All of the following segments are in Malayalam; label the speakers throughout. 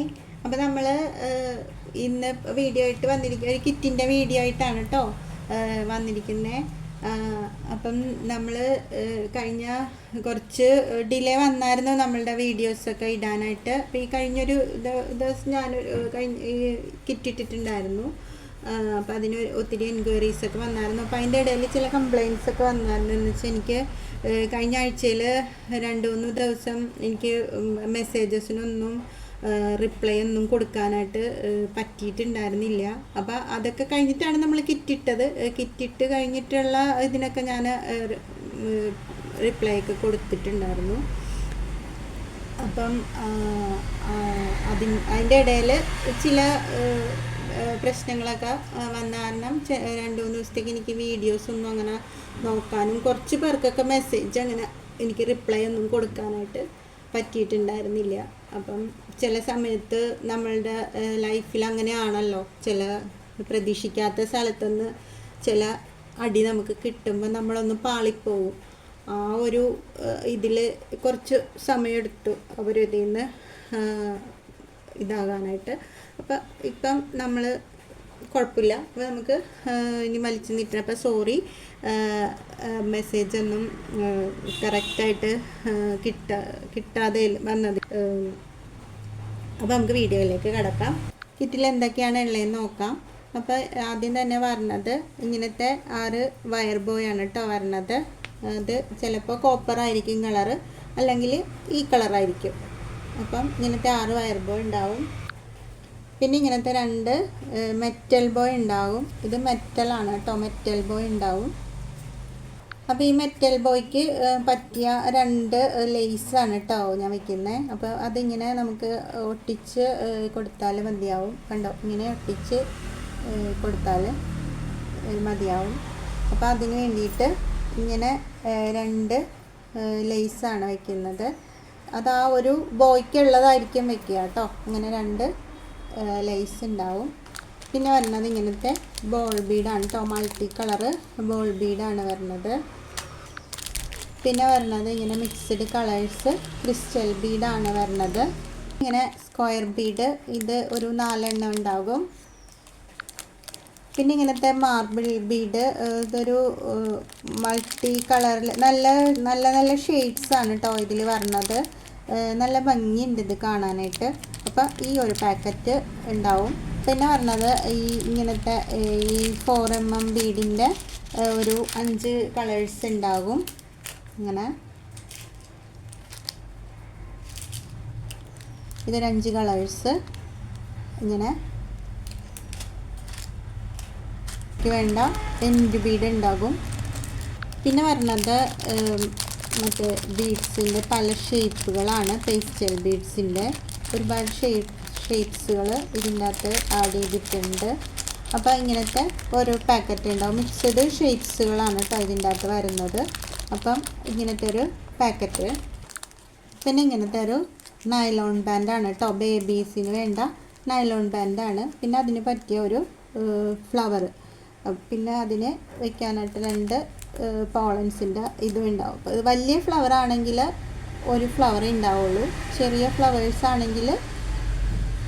Speaker 1: ഹായ് അപ്പോൾ നമ്മൾ ഇന്ന് വീഡിയോ ആയിട്ട് വന്നിരിക്കുന്ന ഒരു കിറ്റിന്റെ വീഡിയോ ആയിട്ടാണ് കേട്ടോ വന്നിരിക്കുന്നത് അപ്പം നമ്മൾ കഴിഞ്ഞ കുറച്ച് ഡിലേ വന്നായിരുന്നു നമ്മളുടെ വീഡിയോസൊക്കെ ഇടാനായിട്ട്. അപ്പോൾ ഈ കഴിഞ്ഞൊരു ദിവസം ഞാൻ കഴിഞ്ഞ കിറ്റ് ഇട്ടിട്ടുണ്ടായിരുന്നു. അപ്പോൾ അതിന് ഒത്തിരി എൻക്വയറീസ് ഒക്കെ വന്നായിരുന്നു. അപ്പോൾ അതിന്റെ ഇടയിൽ ചില കംപ്ലയിൻസ് ഒക്കെ വന്നായിരുന്നു. എന്ന് വെച്ചാൽ എനിക്ക് കഴിഞ്ഞ ആഴ്ചയിൽ രണ്ട് മൂന്ന് ദിവസം എനിക്ക് മെസ്സേജസിനൊന്നും റിപ്ലൈ ഒന്നും കൊടുക്കാനായിട്ട് പറ്റിയിട്ടുണ്ടായിരുന്നില്ല. അപ്പോൾ അതൊക്കെ കഴിഞ്ഞിട്ടാണ് നമ്മൾ കിറ്റിട്ടത് കിറ്റിട്ട് കഴിഞ്ഞിട്ടുള്ള ഇതിനൊക്കെ ഞാൻ റിപ്ലൈ ഒക്കെ കൊടുത്തിട്ടുണ്ടായിരുന്നു. അപ്പം ആ, അതിന്റെ ഇടയിൽ ചില പ്രശ്നങ്ങളൊക്കെ വന്ന കാരണം രണ്ട് മൂന്ന് ദിവസത്തേക്ക് എനിക്ക് വീഡിയോസൊന്നും അങ്ങനെ നോക്കാനും കുറച്ച് പേർക്കൊക്കെ മെസ്സേജ് അങ്ങനെ എനിക്ക് റിപ്ലൈ ഒന്നും കൊടുക്കാനായിട്ട് പറ്റിയിട്ടുണ്ടായിരുന്നില്ല. അപ്പം ചില സമയത്ത് നമ്മളുടെ ലൈഫിൽ അങ്ങനെയാണല്ലോ. ചില പ്രതീക്ഷിക്കാത്ത സ്ഥലത്തുനിന്ന് ചില അടി നമുക്ക് കിട്ടുമ്പോൾ നമ്മളൊന്ന് പാളിപ്പോവും. ആ ഒരു ഇതിൽ കുറച്ച് സമയമെടുത്തു അവരിതിൽ നിന്ന് ഇതാകാനായിട്ട്. അപ്പം ഇപ്പം നമ്മൾ കുഴപ്പമില്ല. അപ്പോൾ നമുക്ക് ഇനി വലിച്ചു നീട്ടണം അപ്പോൾ സോറി മെസ്സേജ് ഒന്നും കറക്റ്റായിട്ട് കിട്ട കിട്ടാതെ വന്നത്. അപ്പോൾ നമുക്ക് വീഡിയോയിലേക്ക് കിടക്കാം. കിറ്റിൽ എന്തൊക്കെയാണ് ഉള്ളതെന്ന് നോക്കാം. അപ്പോൾ ആദ്യം തന്നെ പറഞ്ഞത് ഇങ്ങനത്തെ ആറ് വയർ ബോയ് ആണ് കേട്ടോ വരണത്. അത് ചിലപ്പോൾ കോപ്പർ ആയിരിക്കും കളറ് അല്ലെങ്കിൽ ഈ കളറായിരിക്കും അപ്പം ഇങ്ങനത്തെ ആറ് വയർ ബോയ് ഉണ്ടാവും. പിന്നെ ഇങ്ങനത്തെ രണ്ട് മെറ്റൽ ബോയ് ഉണ്ടാവും. ഇത് മെറ്റലാണ് കേട്ടോ മെറ്റൽ ബോയ് ഉണ്ടാവും. അപ്പോൾ ഈ മെറ്റൽ ബോയ്ക്ക് പറ്റിയ രണ്ട് ലേസാണ് കേട്ടോ ഞാൻ വെക്കുന്നത് അപ്പോൾ അതിങ്ങനെ നമുക്ക് ഒട്ടിച്ച് കൊടുത്താൽ മതിയാവും. കണ്ടോ? ഇങ്ങനെ ഒട്ടിച്ച് കൊടുത്താൽ മതിയാവും. അപ്പോൾ അതിന് വേണ്ടിയിട്ട് ഇങ്ങനെ രണ്ട് ലേസാണ് വെക്കുന്നത്. അത് ആ ഒരു ബോയ്ക്കുള്ളതായിരിക്കും വെക്കുക കേട്ടോ. ഇങ്ങനെ രണ്ട് ലേസ് ഉണ്ടാവും പിന്നെ വരുന്നത് ഇങ്ങനത്തെ ബോൾ ബീഡാണ് കേട്ടോ കളറ് ബോൾ ബീഡാണ് വരുന്നത് പിന്നെ വരുന്നത് ഇങ്ങനെ മിക്സ്ഡ് കളേഴ്സ് ക്രിസ്റ്റൽ ബീഡാണ് വരുന്നത് ഇങ്ങനെ സ്ക്വയർ ബീഡ് ഇത് ഒരു നാലെണ്ണം ഉണ്ടാകും പിന്നെ ഇങ്ങനത്തെ മാർബിൾ ബീഡ് ഇതൊരു മൾട്ടി കളറിൽ നല്ല നല്ല നല്ല ഷെയ്ഡ്സാണ് കേട്ടോ ഇതിൽ വരുന്നത് നല്ല ഭംഗിയുണ്ട് ഇത് കാണാനായിട്ട്. അപ്പോൾ ഈ ഒരു പാക്കറ്റ് ഉണ്ടാവും. പിന്നെ പറഞ്ഞത് ഈ ഇങ്ങനത്തെ ഈ ഫോർ എം എം ബീഡിന്റെ ഒരു അഞ്ച് കളേഴ്സ് ഉണ്ടാകും. ഇങ്ങനെ. ഇതൊരു അഞ്ച് കളേഴ്സ് ഇങ്ങനെ. വേണ്ട എൻഡ് ബീഡ് ഉണ്ടാകും. പിന്നെ ഏം, മറ്റേ ബീഡ്സിന്റെ പല ഷേപ്പുകളാണ് പേസ്റ്റൽ ബീഡ്സിന്റെ ഒരുപാട് ഷേപ്പ് ഷേപ്സുകൾ ഇതിനകത്ത് ആഡ് ചെയ്തിട്ടുണ്ട്. അപ്പോൾ ഇങ്ങനത്തെ ഓരോ പാക്കറ്റ് ഉണ്ടാവും. മിക്സഡ് ഷേപ്സുകളാണ് കേട്ടോ ഇതിന്റെ അകത്ത് വരുന്നത്. അപ്പം ഇങ്ങനത്തെ ഒരു പാക്കറ്റ് പിന്നെ ഇങ്ങനത്തെ ഒരു നൈലോൺ ബാൻഡാണ് കേട്ടോ ബേബീസിന് വേണ്ട നൈലോൺ ബാൻഡാണ് പിന്നെ അതിന് പറ്റിയ ഒരു ഫ്ലവർ പിന്നെ അതിന് വെക്കാനായിട്ട് രണ്ട് പോളൻസിന്റെ ഇതും ഉണ്ടാവും. വലിയ ഫ്ലവർ ആണെങ്കിൽ ഒരു ഫ്ലവർ ഉണ്ടാവുള്ളൂ ചെറിയ ഫ്ലവേഴ്സ് ആണെങ്കിൽ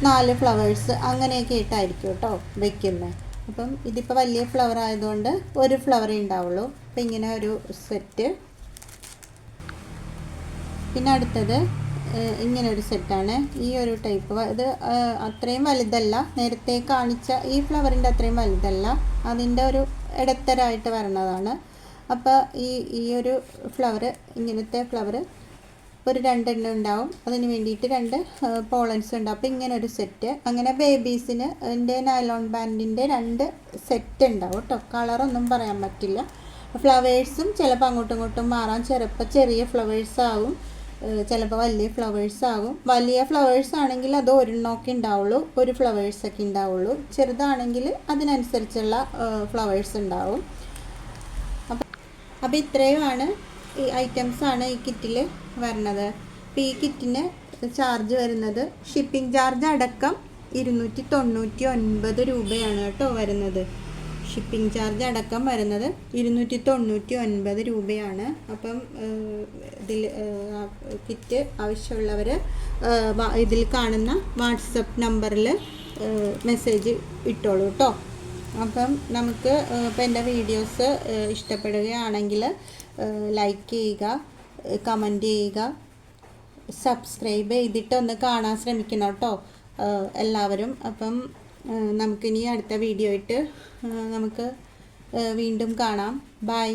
Speaker 1: നാല് ഫ്ലവേഴ്സ് അങ്ങനെയൊക്കെ ആയിട്ടായിരിക്കും കേട്ടോ വെക്കുന്നത് അപ്പം ഇതിപ്പോൾ വലിയ ഫ്ലവർ ആയതുകൊണ്ട് ഒരു ഫ്ലവറേ ഉണ്ടാവുള്ളൂ അപ്പം ഇങ്ങനെ ഒരു സെറ്റ് പിന്നെ അടുത്തത് ഇങ്ങനെ ഒരു സെറ്റാണ് ഈ ഒരു ടൈപ്പ് ഇത് അത്രയും വലുതല്ല. നേരത്തെ കാണിച്ച ഈ ഫ്ലവറിന്റെ അത്രയും വലുതല്ല. അതിന്റെ ഒരു ഇടത്തരായിട്ട് വരണതാണ്. അപ്പോൾ ഈ ഈ ഒരു ഫ്ലവർ ഇങ്ങനത്തെ ഫ്ലവർ ഒരു രണ്ടെണ്ണം ഉണ്ടാവും. അതിന് വേണ്ടിയിട്ട് രണ്ട് പോളൻസ് ഉണ്ടാവും അപ്പോൾ ഇങ്ങനെ ഒരു സെറ്റ് അങ്ങനെ ബേബീസിന് എന്റെ നൈലോൺ ബാൻഡിന്റെ രണ്ട് സെറ്റ് ഉണ്ടാവും കേട്ടോ കളറൊന്നും പറയാൻ പറ്റില്ല. ഫ്ലവേഴ്സും ചിലപ്പോൾ അങ്ങോട്ടും ഇങ്ങോട്ടും മാറാം. ചിലപ്പോൾ ചെറിയ ഫ്ലവേഴ്സ് ആവും. ചിലപ്പോൾ വലിയ ഫ്ലവേഴ്സ് ആകും വലിയ ഫ്ലവേഴ്സ് ആണെങ്കിൽ അത് ഒരെണ്ണമൊക്കെ ഉണ്ടാവുള്ളൂ. ഒരു ഫ്ലവേഴ്സൊക്കെ ഉണ്ടാവുള്ളൂ. ചെറുതാണെങ്കിൽ അതിനനുസരിച്ചുള്ള ഫ്ലവേഴ്സ് ഉണ്ടാവും. അപ്പം അപ്പോൾ ഇത്രയുമാണ് ഈ ഐറ്റംസ് ആണ് ഈ കിറ്റിൽ വരുന്നത് അപ്പോൾ ഈ കിറ്റിന് ചാർജ് വരുന്നത് ഷിപ്പിംഗ് ചാർജ് അടക്കം ഇരുന്നൂറ്റി തൊണ്ണൂറ്റി ഒൻപത് രൂപയാണ് കേട്ടോ വരുന്നത്. ഷിപ്പിംഗ് ചാർജ് അടക്കം വരുന്നത് ഇരുന്നൂറ്റി തൊണ്ണൂറ്റി ഒൻപത് രൂപയാണ് അപ്പം ഇതിൽ കിറ്റ് ആവശ്യമുള്ളവർ ഇതിൽ കാണുന്ന വാട്സപ്പ് നമ്പറിൽ മെസ്സേജ് ഇട്ടോളൂ കേട്ടോ. അപ്പം നമുക്ക് ഇപ്പം എന്റെ വീഡിയോസ് ഇഷ്ടപ്പെടുകയാണെങ്കിൽ ലൈക്ക് ചെയ്യുക. കമന്റ് ചെയ്യുക. സബ്സ്ക്രൈബ് ചെയ്തിട്ട് ഒന്ന് കാണാൻ ശ്രമിക്കണം കേട്ടോ. എല്ലാവരും. അപ്പം നമുക്കിനി അടുത്ത വീഡിയോ ആയിട്ട് നമുക്ക് വീണ്ടും കാണാം. ബൈ